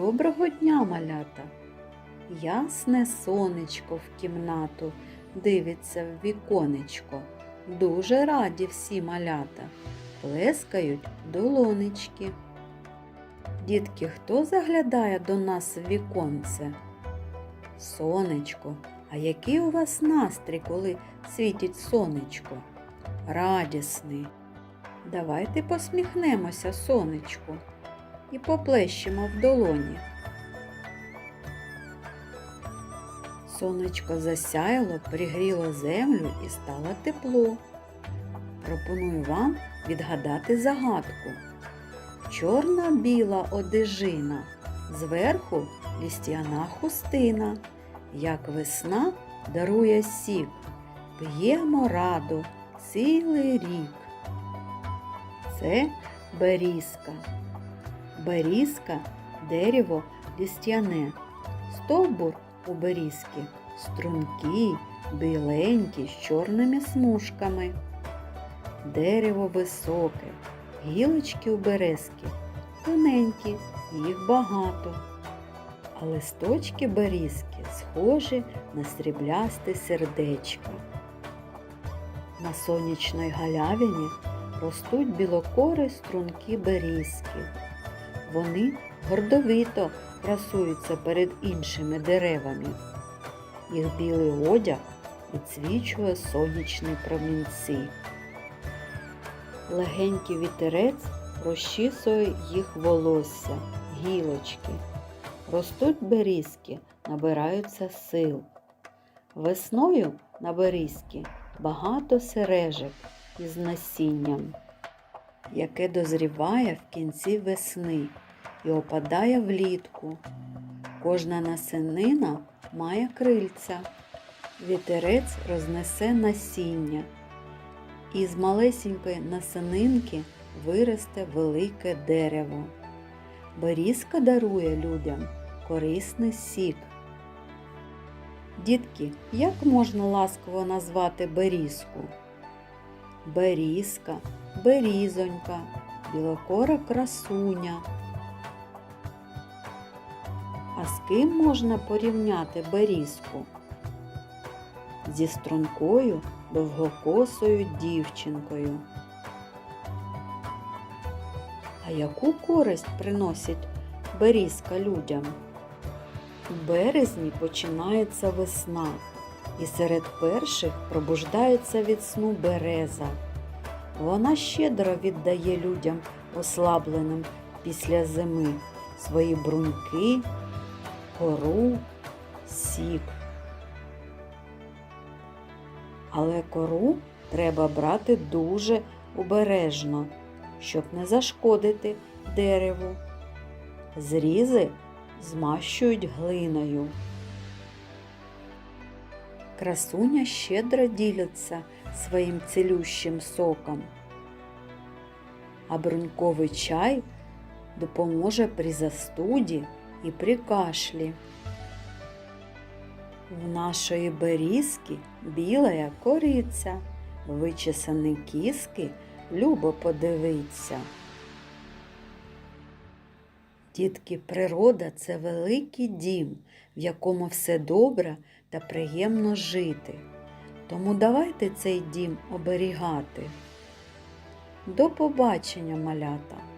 Доброго дня, малята! Ясне сонечко в кімнату дивиться в віконечко. Дуже раді всі малята, плескають долонечки. Дітки, хто заглядає до нас в віконце? Сонечко, а який у вас настрій, коли світить сонечко? Радісний. Давайте посміхнемося сонечку і поплещемо в долоні. Сонечко засяяло, пригріло землю і стало тепло. Пропоную вам відгадати загадку. Чорна біла одежина, зверху лістяна хустина, як весна дарує сік, п'ємо раду цілий рік. Це берізка. Берізка дерево лістяне. Стовбур у берізки стрункий, біленький, з чорними смужками. Дерево високе, гілочки у березки тоненькі, їх багато. А листочки берізки схожі на сріблясте сердечко. На сонячній галявині ростуть білокори струнки берізки. Вони гордовито красуються перед іншими деревами. Їх білий одяг відсвічує сонячні промінці. Легенький вітерець розчісує їх волосся, гілочки. Ростуть берізки, набираються сил. Весною на берізки багато сережок із насінням, яке дозріває в кінці весни і опадає влітку. Кожна насенина має крильця. Вітерець рознесе насіння, і з малесенької насенинки виросте велике дерево. Берізка дарує людям корисний сік. Дітки, як можна ласково назвати берізку? Берізка, берізонька, білокора красуня. А з ким можна порівняти берізку? Зі стрункою довгокосою дівчинкою. А яку користь приносить берізка людям? У березні починається весна, і серед перших пробуждається від сну береза. Вона щедро віддає людям ослабленим після зими свої бруньки, кору, сік. Але кору треба брати дуже обережно, щоб не зашкодити дереву. Зрізи змащують глиною. Красуня щедро ділиться своїм цілющим соком, а бруньковий чай допоможе при застуді і при кашлі. В нашої берізки білая кориця, вичесані кіски любо подивиться. Дітки, природа це великий дім, в якому все добре та приємно жити. Тому давайте цей дім оберігати. До побачення, малята!